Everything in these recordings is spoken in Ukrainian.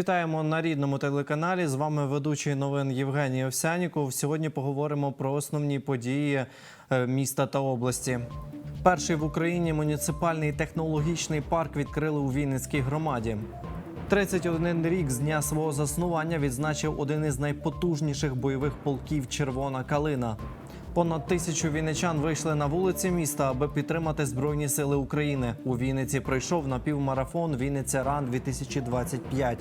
Вітаємо на рідному телеканалі. З вами ведучий новин Євгеній Овсяніков. Сьогодні поговоримо про основні події е, міста та області. Перший в Україні муніципальний технологічний парк відкрили у Вінницькій громаді. 31 рік з дня свого заснування відзначив один із найпотужніших бойових полків Червона калина. Понад тисячу вінничан вийшли на вулиці міста, аби підтримати збройні сили України. У Вінниці пройшов напівмарафон Вінниця Ран 2025.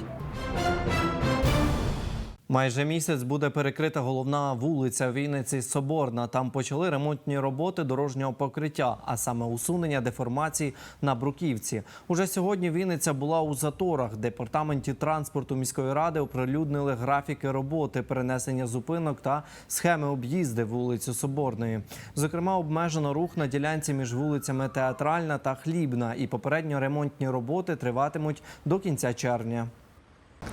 Майже місяць буде перекрита головна вулиця Вінниці Соборна. Там почали ремонтні роботи дорожнього покриття, а саме усунення деформацій на бруківці. Уже сьогодні Вінниця була у заторах. Департаменті транспорту міської ради оприлюднили графіки роботи, перенесення зупинок та схеми об'їзди вулицю Соборної. Зокрема, обмежено рух на ділянці між вулицями Театральна та Хлібна. І попередньо ремонтні роботи триватимуть до кінця червня.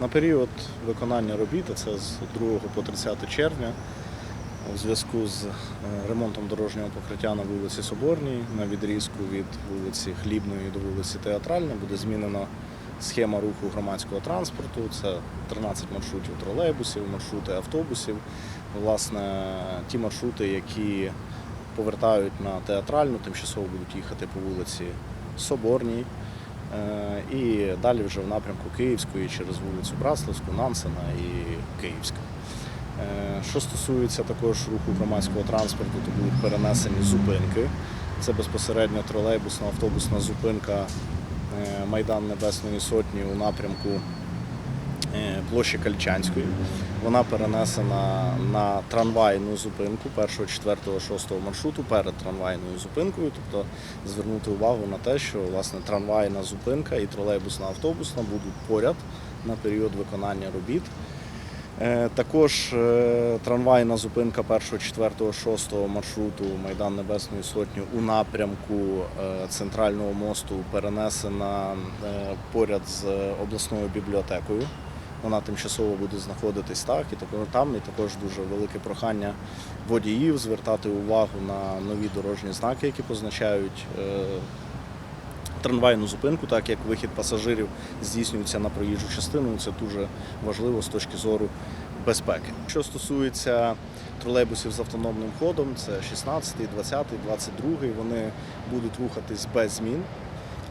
На період виконання робіт, це з 2 по 30 червня, у зв'язку з е, ремонтом дорожнього покриття на вулиці Соборній, на відрізку від вулиці Хлібної до вулиці Театральна, буде змінена схема руху громадського транспорту. Це 13 маршрутів тролейбусів, маршрути автобусів. Власне, ті маршрути, які повертають на театральну, тимчасово будуть їхати по вулиці Соборній. Е, І далі вже в напрямку Київської через вулицю Браславську, Нансена і Київська. Е, Що стосується також руху громадського транспорту, то будуть перенесені зупинки. Це безпосередньо тролейбусна, автобусна зупинка е, Майдан Небесної Сотні у напрямку площі Кальчанської. Вона перенесена на трамвайну зупинку 1, 4, 6 маршруту перед трамвайною зупинкою. Тобто звернути увагу на те, що власне трамвайна зупинка і тролейбусна автобусна будуть поряд на період виконання робіт. Е, Також е, трамвайна зупинка 1, 4, 6 маршруту Майдан Небесної Сотні у напрямку е, центрального мосту перенесена е, поряд з обласною бібліотекою. Вона тимчасово буде знаходитись так, і також там і також дуже велике прохання водіїв звертати увагу на нові дорожні знаки, які позначають е, трамвайну зупинку, так як вихід пасажирів здійснюється на проїжджу частину. Це дуже важливо з точки зору безпеки. Що стосується тролейбусів з автономним ходом, це 16, 20, 22, вони будуть рухатись без змін.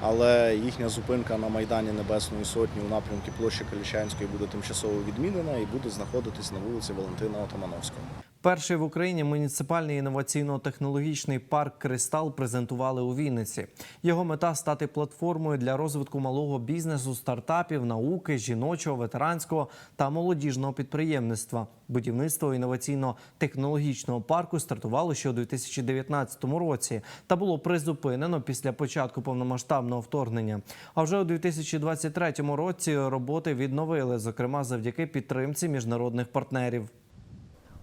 Але їхня зупинка на Майдані Небесної Сотні у напрямку площі Калічанської буде тимчасово відмінена і буде знаходитись на вулиці Валентина Отамановського. Перший в Україні муніципальний інноваційно-технологічний парк Кристал презентували у Вінниці. Його мета стати платформою для розвитку малого бізнесу, стартапів, науки, жіночого, ветеранського та молодіжного підприємництва. Будівництво інноваційно-технологічного парку стартувало ще у 2019 році та було призупинено після початку повномасштабного вторгнення. А вже у 2023 році роботи відновили, зокрема завдяки підтримці міжнародних партнерів.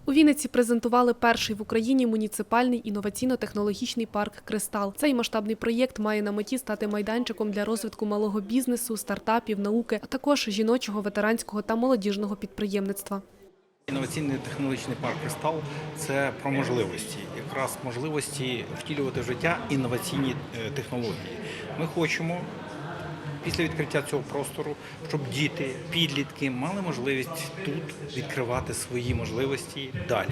У Вінниці презентували перший в Україні муніципальний інноваційно-технологічний парк Кристал. Цей масштабний проєкт має на меті стати майданчиком для розвитку малого бізнесу, стартапів, науки, а також жіночого, ветеранського та молодіжного підприємництва. Інноваційний технологічний парк Кристал це про можливості, якраз можливості втілювати в життя інноваційні е, технології. Ми хочемо після відкриття цього простору, щоб діти, підлітки мали можливість тут відкривати свої можливості далі.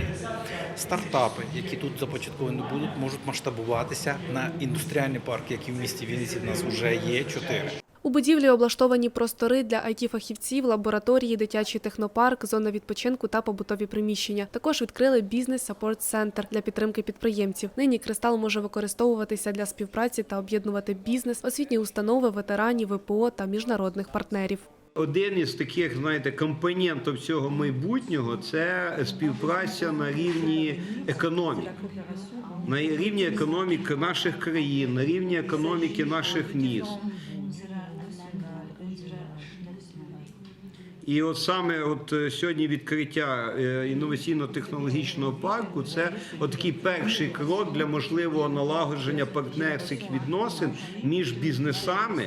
Стартапи, які тут започатковані будуть, можуть масштабуватися на індустріальний парк, які в місті Вінниці в нас вже є чотири. У будівлі облаштовані простори для it лабораторії, дитячий технопарк, зона відпочинку та побутові приміщення. Також відкрили бізнес-саппорт-центр для підтримки підприємців. Нині кристал може використовуватися для співпраці та об'єднувати бізнес, освітні установи, ветеранів, ВПО та міжнародних партнерів. Один із таких, знаєте, компонентів цього майбутнього це співпраця на рівні економіки, на рівні економіки наших країн, на рівні економіки наших міст. І от саме от е, сьогодні відкриття е, інноваційно-технологічного парку це от такий перший крок для можливого налагодження партнерських відносин між бізнесами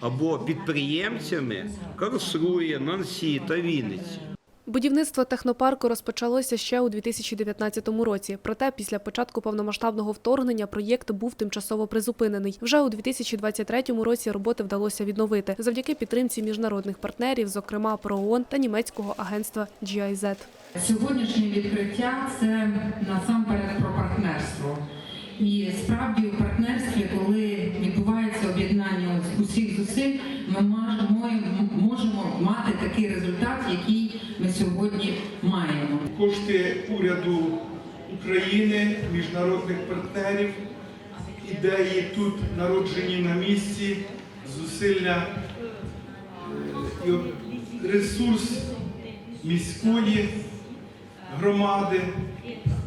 або підприємцями Карсрує, Нансі та Вінниці. Будівництво технопарку розпочалося ще у 2019 році. Проте після початку повномасштабного вторгнення проєкт був тимчасово призупинений. Вже у 2023 році роботи вдалося відновити завдяки підтримці міжнародних партнерів, зокрема ПРООН та німецького агентства GIZ. Сьогоднішнє відкриття це насамперед про партнерство. І справді у партнерстві, коли відбувається об'єднання усіх зусиль, ми маж- мо- можемо мати такий результат, який ми сьогодні маємо. Кошти уряду України, міжнародних партнерів, ідеї тут народжені на місці, зусилля е, і ресурс міської громади.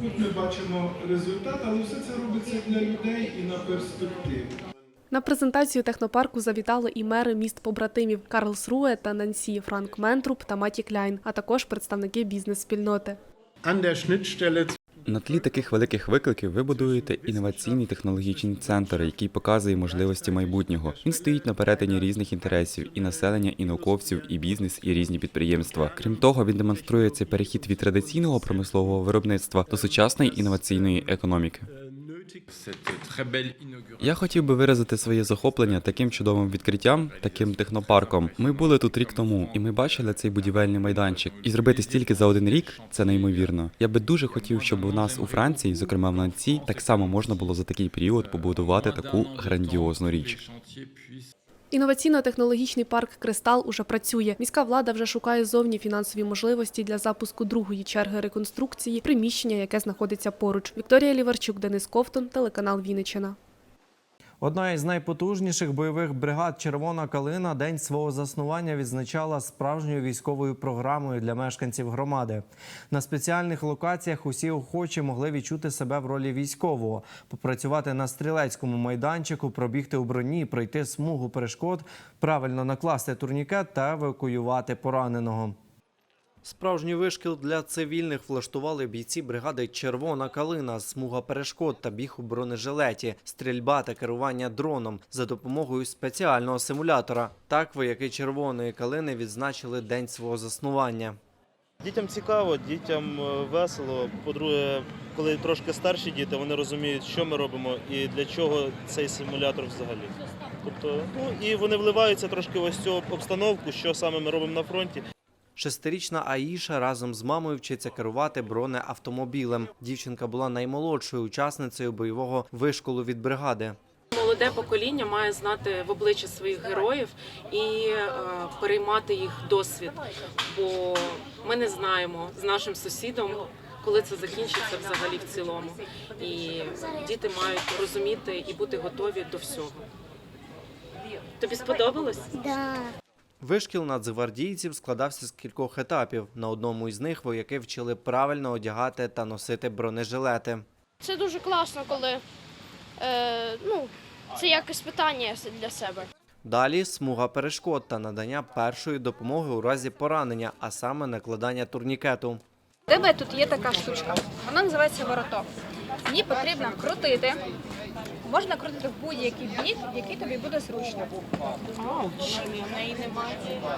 Тут ми бачимо результат, але все це робиться для людей і на перспективу. На презентацію технопарку завітали і мери міст побратимів Карлсруе та Нансі, Франк Ментруп та Маті Кляйн, а також представники бізнес-спільноти. На тлі таких великих викликів ви будуєте інноваційний технологічний центр, який показує можливості майбутнього. Він стоїть на перетині різних інтересів і населення, і науковців, і бізнес, і різні підприємства. Крім того, він демонструє цей перехід від традиційного промислового виробництва до сучасної інноваційної економіки. Я хотів би виразити своє захоплення таким чудовим відкриттям, таким технопарком. Ми були тут рік тому, і ми бачили цей будівельний майданчик. І зробити стільки за один рік це неймовірно. Я би дуже хотів, щоб у нас у Франції, зокрема в Нанці, так само можна було за такий період побудувати таку грандіозну річ. Інноваційно-технологічний парк Кристал уже працює. Міська влада вже шукає зовні фінансові можливості для запуску другої черги реконструкції приміщення, яке знаходиться поруч. Вікторія Ліварчук, Денис Ковтун, телеканал Вінниччина. Одна із найпотужніших бойових бригад Червона калина день свого заснування відзначала справжньою військовою програмою для мешканців громади. На спеціальних локаціях усі охочі могли відчути себе в ролі військового, попрацювати на стрілецькому майданчику, пробігти у броні, пройти смугу перешкод, правильно накласти турнікет та евакуювати пораненого. Справжній вишкіл для цивільних влаштували бійці бригади Червона калина, смуга перешкод та біг у бронежилеті, стрільба та керування дроном за допомогою спеціального симулятора. Так вояки червоної калини відзначили день свого заснування. Дітям цікаво, дітям е, весело. По-друге, коли трошки старші діти, вони розуміють, що ми робимо і для чого цей симулятор взагалі. Тобто, ну і вони вливаються трошки в ось цю обстановку, що саме ми робимо на фронті. Шестирічна Аїша разом з мамою вчиться керувати бронеавтомобілем. Дівчинка була наймолодшою учасницею бойового вишколу від бригади. Молоде покоління має знати в обличчя своїх героїв і е, переймати їх досвід. Бо ми не знаємо з нашим сусідом, коли це закінчиться взагалі в цілому. І діти мають розуміти і бути готові до всього. Тобі сподобалось? Вишкіл нацгвардійців складався з кількох етапів. На одному із них вояки вчили правильно одягати та носити бронежилети. Це дуже класно, коли е, ну, це як іспитання для себе. Далі смуга перешкод та надання першої допомоги у разі поранення, а саме накладання турнікету. У тебе тут є така штучка. Вона називається вороток. Її потрібно крутити. Можна крутити в будь-який бік, який тобі буде зручно.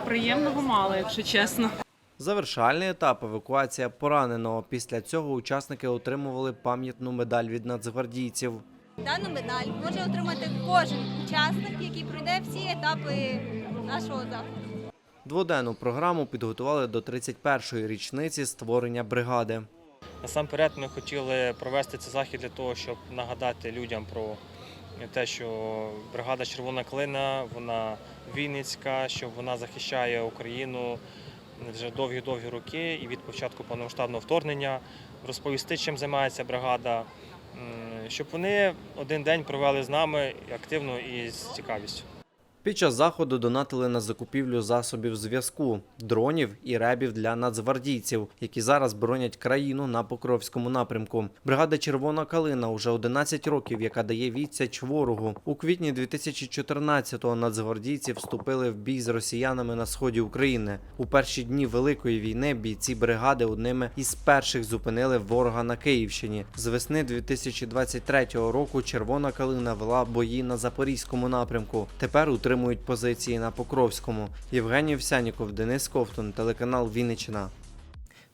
Приємного мало, якщо чесно. Завершальний етап евакуація пораненого. Після цього учасники отримували пам'ятну медаль від нацгвардійців. Дану медаль може отримати кожен учасник, який пройде всі етапи нашого заходу. Дводенну програму підготували до 31-ї річниці створення бригади. Насамперед, ми хотіли провести цей захід для того, щоб нагадати людям про те, що бригада Червона Клина, вона Вінницька, що вона захищає Україну вже довгі-довгі роки і від початку повномасштабного вторгнення розповісти, чим займається бригада, щоб вони один день провели з нами активно і з цікавістю. Під час заходу донатили на закупівлю засобів зв'язку, дронів і ребів для нацгвардійців, які зараз боронять країну на Покровському напрямку. Бригада Червона калина уже 11 років, яка дає відсяч ворогу. У квітні 2014-го нацгвардійці вступили в бій з росіянами на сході України. У перші дні великої війни бійці бригади одними із перших зупинили ворога на Київщині. З весни 2023 року Червона калина вела бої на запорізькому напрямку. Тепер утримують позиції на Покровському. Євгеній Овсяніков, Денис Ковтун, телеканал Вінниччина.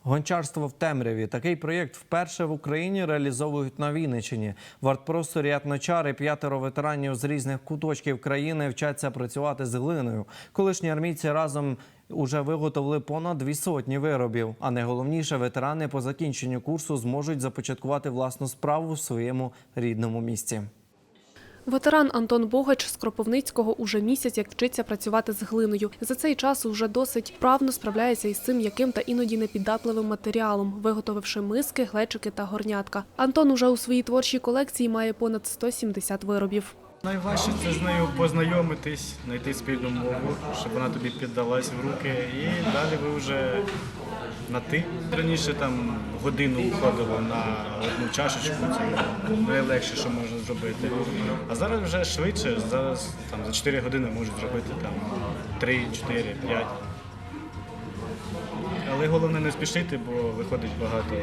Гончарство в темряві. Такий проєкт вперше в Україні реалізовують на Вінниччині. В артпросторі етночари п'ятеро ветеранів з різних куточків країни вчаться працювати з глиною. Колишні армійці разом уже виготовили понад дві сотні виробів. А найголовніше, ветерани по закінченню курсу зможуть започаткувати власну справу в своєму рідному місті. Ветеран Антон Богач з Кропивницького уже місяць як вчиться працювати з глиною. За цей час уже досить вправно справляється із цим яким та іноді непіддатливим матеріалом, виготовивши миски, глечики та горнятка. Антон уже у своїй творчій колекції має понад 170 виробів. Найважче це з нею познайомитись, знайти спільну мову, щоб вона тобі піддалась в руки, і далі ви вже на ти. Раніше там годину уходило на одну чашечку, це найлегше, що можна зробити. А зараз вже швидше, зараз там за 4 години можуть зробити там 3, 4, 5. Але головне не спішити, бо виходить багато.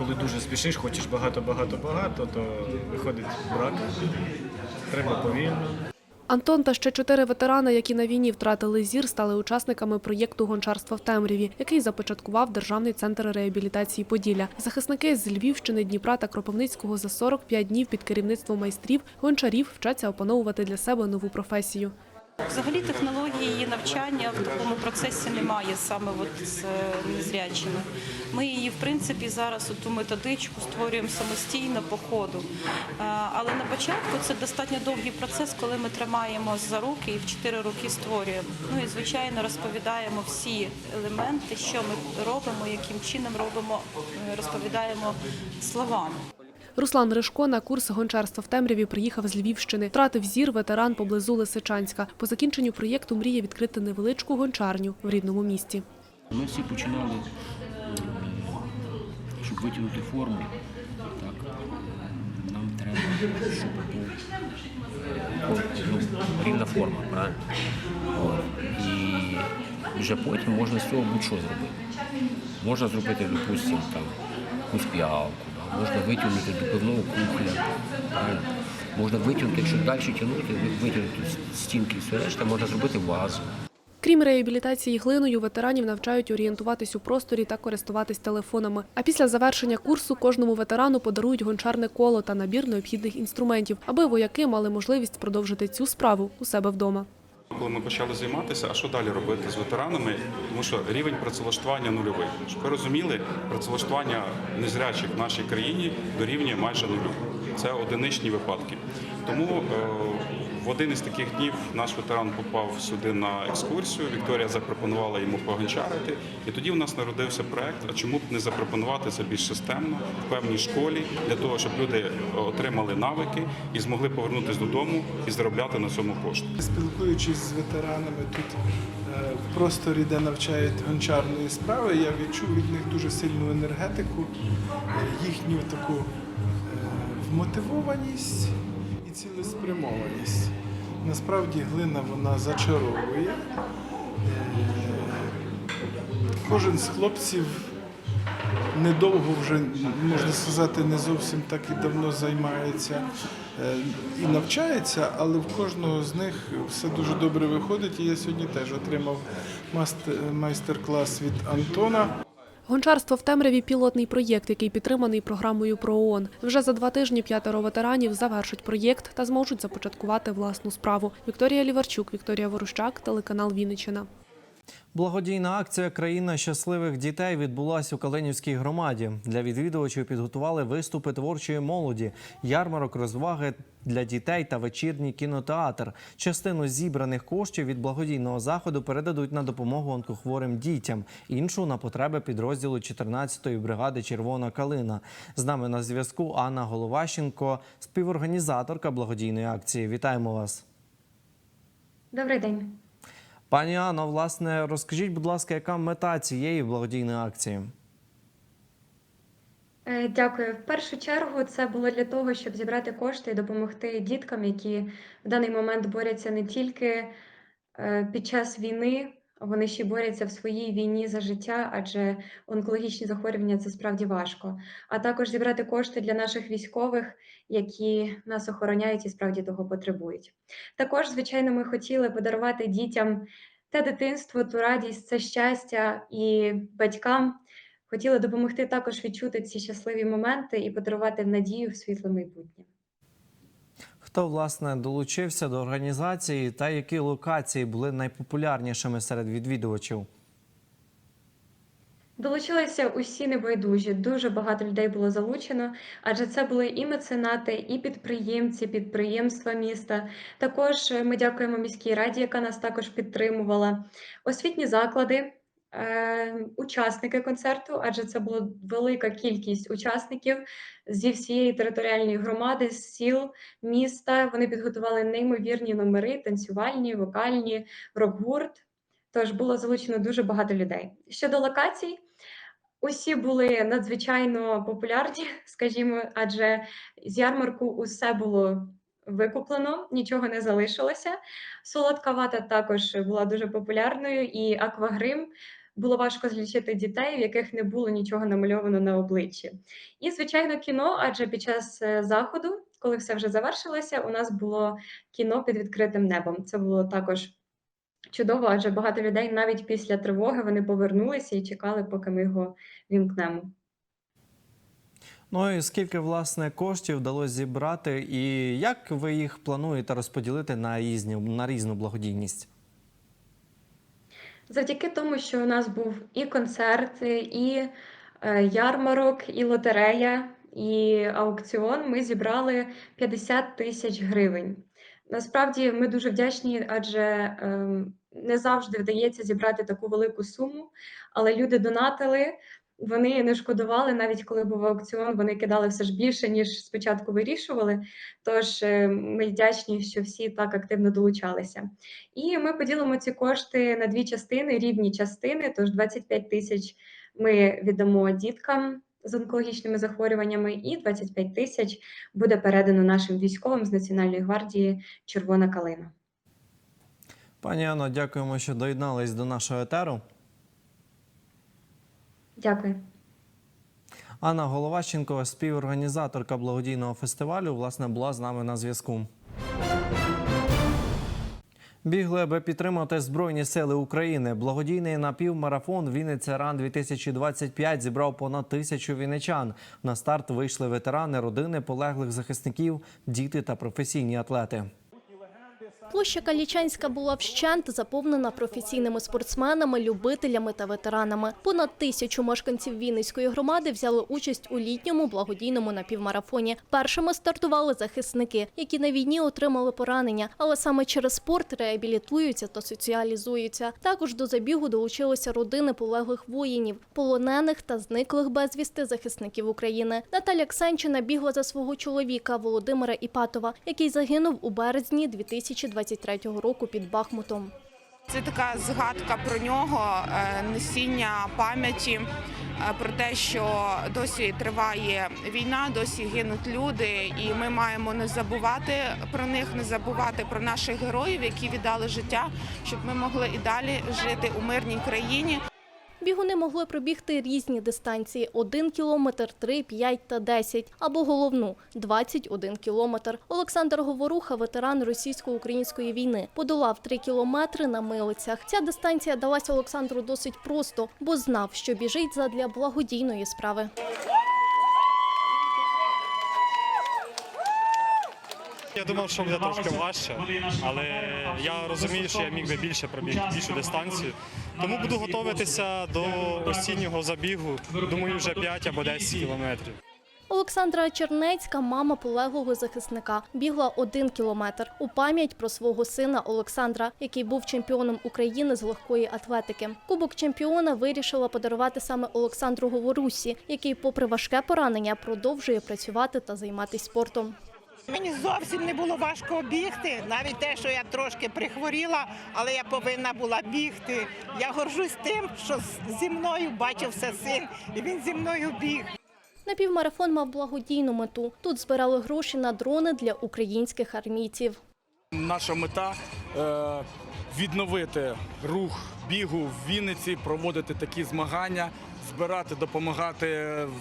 Коли дуже спішиш, хочеш багато-багато-багато, то виходить брак. Треба повільно. Антон та ще чотири ветерани, які на війні втратили зір, стали учасниками проєкту гончарства в темряві, який започаткував Державний центр реабілітації Поділля. Захисники з Львівщини, Дніпра та Кропивницького за 45 днів під керівництвом майстрів гончарів вчаться опановувати для себе нову професію. Взагалі технології навчання в такому процесі немає саме от з е, незрячими. Ми її, в принципі, зараз ту методичку створюємо самостійно по ходу. Е, Але на початку це достатньо довгий процес, коли ми тримаємо за руки і в чотири роки створюємо. Ну і звичайно розповідаємо всі елементи, що ми робимо, яким чином робимо, е, розповідаємо словами. Руслан Ришко на курс гончарства в темряві приїхав з Львівщини. Втратив зір ветеран поблизу Лисичанська. По закінченню проєкту мріє відкрити невеличку гончарню в рідному місті. Ми всі починали, щоб витягнути форму. Так, нам треба, щоб був ну, рівна форма, правильно? І вже потім можна з цього будь-що зробити. Можна зробити, допустимо, там, якусь піалку? Можна витягнути до пивного кухля, правильно? Можна витягнути, якщо далі тягнути, витягнути стінки і все решта, можна зробити вазу. Крім реабілітації глиною, ветеранів навчають орієнтуватись у просторі та користуватись телефонами. А після завершення курсу кожному ветерану подарують гончарне коло та набір необхідних інструментів, аби вояки мали можливість продовжити цю справу у себе вдома. Коли ми почали займатися, а що далі робити з ветеранами? Тому що рівень працевлаштування нульовий. Щоб ви розуміли, працевлаштування незрячих в нашій країні дорівнює майже нулю. Це одиничні випадки. Тому е, в один із таких днів наш ветеран попав сюди на екскурсію. Вікторія запропонувала йому погончарити. І тоді у нас народився проект. А чому б не запропонувати це більш системно в певній школі для того, щоб люди отримали навики і змогли повернутися додому і заробляти на цьому кошти. Спілкуючись з ветеранами тут е, в просторі, де навчають гончарної справи, я відчув від них дуже сильну енергетику, е, їхню таку е, вмотивованість і цілеспрямованість. Насправді глина вона зачаровує. Е, Кожен з хлопців недовго вже, можна сказати, не зовсім так і давно займається е, і навчається, але в кожного з них все дуже добре виходить. І я сьогодні теж отримав майстер-клас від Антона. Гончарство в темряві пілотний проєкт, який підтриманий програмою ПРООН. Вже за два тижні п'ятеро ветеранів завершать проєкт та зможуть започаткувати власну справу. Вікторія Ліварчук, Вікторія Ворущак, телеканал Вінниччина. Благодійна акція Країна щасливих дітей відбулася у Калинівській громаді. Для відвідувачів підготували виступи творчої молоді, ярмарок розваги для дітей та вечірній кінотеатр. Частину зібраних коштів від благодійного заходу передадуть на допомогу онкохворим дітям, іншу на потреби підрозділу 14-ї бригади Червона калина. З нами на зв'язку Анна Головащенко, співорганізаторка благодійної акції. Вітаємо вас. Добрий день. Пані Анно, власне, розкажіть, будь ласка, яка мета цієї благодійної акції? Е, Дякую. В першу чергу це було для того, щоб зібрати кошти і допомогти діткам, які в даний момент борються не тільки е, під час війни, вони ще борються в своїй війні за життя, адже онкологічні захворювання це справді важко. А також зібрати кошти для наших військових, які нас охороняють і справді того потребують. Також, звичайно, ми хотіли подарувати дітям те дитинство, ту радість, це щастя і батькам хотіли допомогти також відчути ці щасливі моменти і подарувати надію в світле майбутнє. Хто власне долучився до організації та які локації були найпопулярнішими серед відвідувачів? Долучилися усі небайдужі. Дуже багато людей було залучено, адже це були і меценати, і підприємці, підприємства міста. Також ми дякуємо міській раді, яка нас також підтримувала. Освітні заклади, учасники концерту, адже це була велика кількість учасників зі всієї територіальної громади, з сіл, міста. Вони підготували неймовірні номери, танцювальні, вокальні, рок-гурт. Тож було залучено дуже багато людей. Щодо локацій, усі були надзвичайно популярні, скажімо, адже з ярмарку усе було викуплено, нічого не залишилося. Солодка вата також була дуже популярною, і аквагрим було важко злічити дітей, в яких не було нічого намальовано на обличчі. І, звичайно, кіно, адже під час е, заходу, коли все вже завершилося, у нас було кіно під відкритим небом. Це було також чудово, адже багато людей навіть після тривоги вони повернулися і чекали, поки ми його вімкнемо. Ну і скільки власне коштів вдалося зібрати, і як ви їх плануєте розподілити на різні на різну благодійність? Завдяки тому, що у нас був і концерт, і е, ярмарок, і лотерея, і аукціон, ми зібрали 50 тисяч гривень. Насправді ми дуже вдячні, адже ем, не завжди вдається зібрати таку велику суму, але люди донатили. Вони не шкодували, навіть коли був аукціон, вони кидали все ж більше, ніж спочатку вирішували. Тож е, ми вдячні, що всі так активно долучалися. І ми поділимо ці кошти на дві частини, рівні частини. Тож 25 тисяч ми віддамо діткам з онкологічними захворюваннями, і 25 тисяч буде передано нашим військовим з Національної гвардії Червона калина. Пані Анно, дякуємо, що доєднались до нашого етеру. Дякую. Анна Головащенко, співорганізаторка благодійного фестивалю, власне, була з нами на зв'язку. Бігли, аби підтримати Збройні сили України. Благодійний напівмарафон Вінниця Ран 2025 зібрав понад тисячу вінничан. На старт вийшли ветерани, родини полеглих захисників, діти та професійні атлети. Площа Калічанська була вщент заповнена професійними спортсменами, любителями та ветеранами. Понад тисячу мешканців Вінницької громади взяли участь у літньому благодійному напівмарафоні. Першими стартували захисники, які на війні отримали поранення, але саме через спорт реабілітуються та соціалізуються. Також до забігу долучилися родини полеглих воїнів, полонених та зниклих безвісти захисників України. Наталя Ксенчина бігла за свого чоловіка Володимира Іпатова, який загинув у березні 2023 року під Бахмутом. Це така згадка про нього, носіння несіння пам'яті е, про те, що досі триває війна, досі гинуть люди, і ми маємо не забувати про них, не забувати про наших героїв, які віддали життя, щоб ми могли і далі жити у мирній країні. Бігуни могли пробігти різні дистанції – 1 кілометр, 3, 5 та 10, або головну – 21 кілометр. Олександр Говоруха, ветеран російсько-української війни, подолав 3 кілометри на милицях. Ця дистанція далася Олександру досить просто, бо знав, що біжить задля благодійної справи. Я думав, що буде трошки важче, але я розумію, що я міг би більше пробігти більшу дистанцію. Тому буду готуватися до осіннього забігу. Думаю, вже 5 або 10 кілометрів. Олександра Чернецька, мама полеглого захисника, бігла один кілометр у пам'ять про свого сина Олександра, який був чемпіоном України з легкої атлетики. Кубок чемпіона вирішила подарувати саме Олександру Говорусі, який, попри важке поранення, продовжує працювати та займатися спортом. Мені зовсім не було важко бігти, навіть те, що я трошки прихворіла, але я повинна була бігти. Я горжусь тим, що зі мною бачився син, і він зі мною біг. Напівмарафон мав благодійну мету. Тут збирали гроші на дрони для українських армійців. Наша мета е, відновити рух бігу в Вінниці, проводити такі змагання, збирати допомагати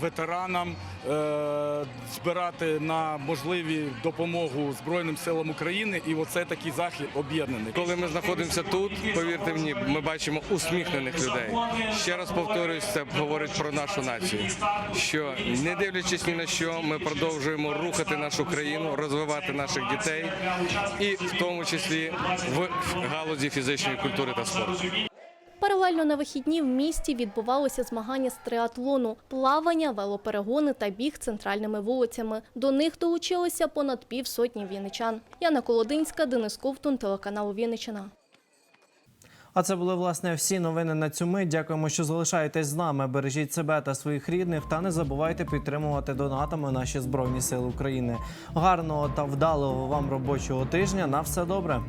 ветеранам, е, збирати на можливі допомогу Збройним силам України. І оце такий захід об'єднаний. Коли ми знаходимося тут, повірте мені, ми бачимо усміхнених людей. Ще раз повторюсь, це говорить про нашу націю. Що не дивлячись ні на що, ми продовжуємо рухати нашу країну, розвивати наших дітей, і в тому числі в галузі фізичної культури та спорту. Паралельно на вихідні в місті відбувалися змагання з триатлону, плавання, велоперегони та біг центральними вулицями. До них долучилися понад півсотні вінничан. Яна Колодинська, Денис Ковтун, телеканал Вінниччина. А це були власне всі новини на цю мить. Дякуємо, що залишаєтесь з нами. Бережіть себе та своїх рідних, та не забувайте підтримувати донатами наші збройні сили України. Гарного та вдалого вам робочого тижня. На все добре.